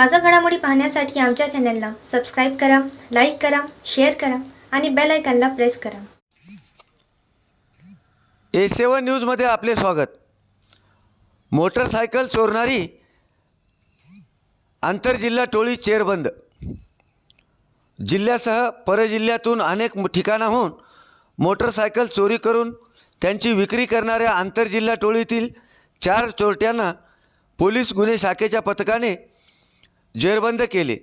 ताजा घडामोडी पाहण्यासाठी आमच्या चॅनलला सबस्क्राईब करा लाईक करा शेअर करा आणि बेल आयकॉनला प्रेस करा. ए सेवन न्यूजमध्ये आपले स्वागत. मोटरसायकल चोरणारी आंतरजिल्हा टोळी चेरबंद जिल्ह्यासह परजिल्ह्यातून अनेक ठिकाणाहून मोटरसायकल चोरी करून त्यांची विक्री करणाऱ्या आंतरजिल्हा टोळीतील चार चोरट्यांना पोलीस गुन्हे शाखेच्या पथकाने जेरबंद केले.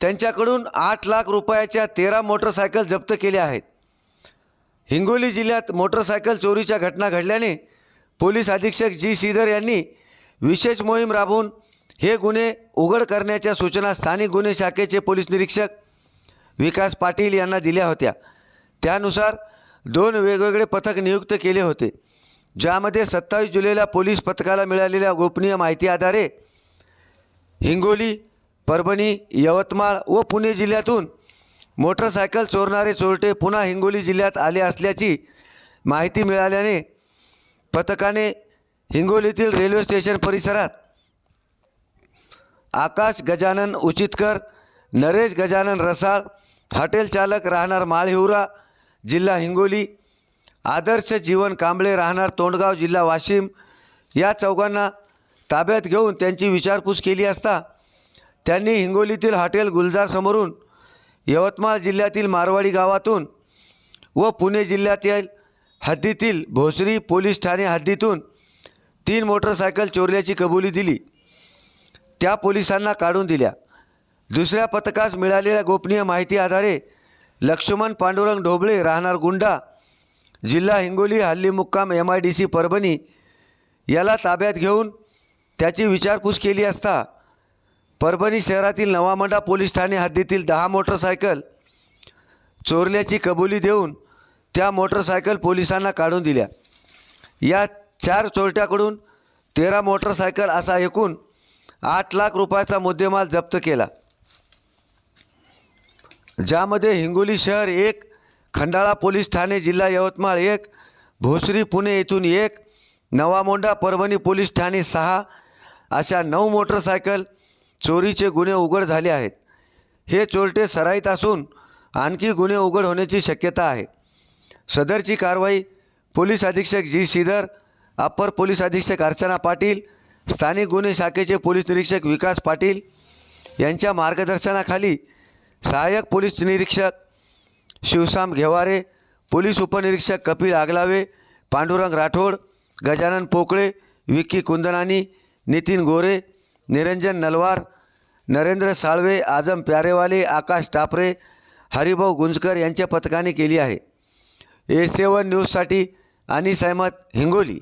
त्यांच्याकडून आठ लाख रुपयाच्या तेरा मोटरसायकल जप्त केल्या आहेत. हिंगोली जिल्ह्यात मोटरसायकल चोरीच्या घटना घडल्याने पोलीस अधीक्षक जी श्रीधर यांनी विशेष मोहीम राबवून हे गुन्हे उघड करण्याच्या सूचना स्थानिक गुन्हे शाखेचे पोलीस निरीक्षक विकास पाटील यांना दिल्या होत्या. त्यानुसार दोन वेगवेगळे पथक नियुक्त केले होते ज्यामध्ये सत्तावीस जुलैला पोलीस पथकाला मिळालेल्या गोपनीय माहिती आधारे हिंगोली परभणी यवतमाळ व पुणे जिल्ह्यातून मोटरसायकल चोरणारे चोरटे पुन्हा हिंगोली जिल्ह्यात आले असल्याची माहिती मिळाल्याने पथकाने हिंगोलीतील रेल्वे स्टेशन परिसरात आकाश गजानन उचितकर नरेश गजानन रसाळ हॉटेल चालक राहणार माळहिवरा जिल्हा हिंगोली आदर्श जीवन कांबळे राहणार तोंडगाव जिल्हा वाशिम या चौघांना ताब्यात घेऊन त्यांची विचारपूस केली असता त्यांनी हिंगोलीतील हॉटेल गुलजारसमोरून यवतमाळ जिल्ह्यातील मारवाडी गावातून व पुणे जिल्ह्यातील हद्दीतील भोसरी पोलीस ठाणे हद्दीतून तीन मोटरसायकल चोरल्याची कबुली दिली. त्या पोलिसांना काढून दिल्या. दुसऱ्या पथकास मिळालेल्या गोपनीय माहिती आधारे लक्ष्मण पांडुरंग ढोबळे राहणार गुंडा जिल्हा हिंगोली हल्ली मुक्काम M I D C Parbhani याला ताब्यात घेऊन त्याची विचारपूस केली असता परभणी शहरातील नवामंडा पोलीस ठाणे हद्दीतील दहा मोटरसायकल चोरल्याची कबुली देऊन त्या मोटरसायकल पोलिसांना काढून दिल्या. या चार चोरट्याकडून तेरा मोटरसायकल असा एकूण आठ लाख रुपयाचा मुद्देमाल जप्त केला. ज्यामध्ये हिंगोली शहर एक खंडाळा पोलीस ठाणे जिल्हा यवतमाळ एक भोसरी पुणे येथून एक नवामोंडा परभणी पोलीस ठाणे सहा अशा नऊ मोटरसायकल चोरीचे गुन्हे उघड झाले आहेत. हे चोरटे सराईत असून आणखी गुन्हे उघड होण्याची शक्यता आहे. सदरची कारवाई पोलीस अधीक्षक जी. श्रीधर अप्पर पोलीस अधीक्षक अर्चना पाटील स्थानिक गुन्हे शाखेचे पोलीस निरीक्षक विकास पाटील यांच्या मार्गदर्शनाखाली सहाय्यक पोलीस निरीक्षक शिवसाम घेवारे पोलीस उपनिरीक्षक कपिल आगलावे पांडुरंग राठोड गजानन पोकळे विक्की कुंदनानी नितीन गोरे निरंजन नलवार नरेंद्र साळवे आजम प्यारेवाले आकाश टापरे हरिभाऊ गुंजकर यांच्या पथकाने केली आहे. ए सेवन न्यूजसाठी अनिस अहमद हिंगोली.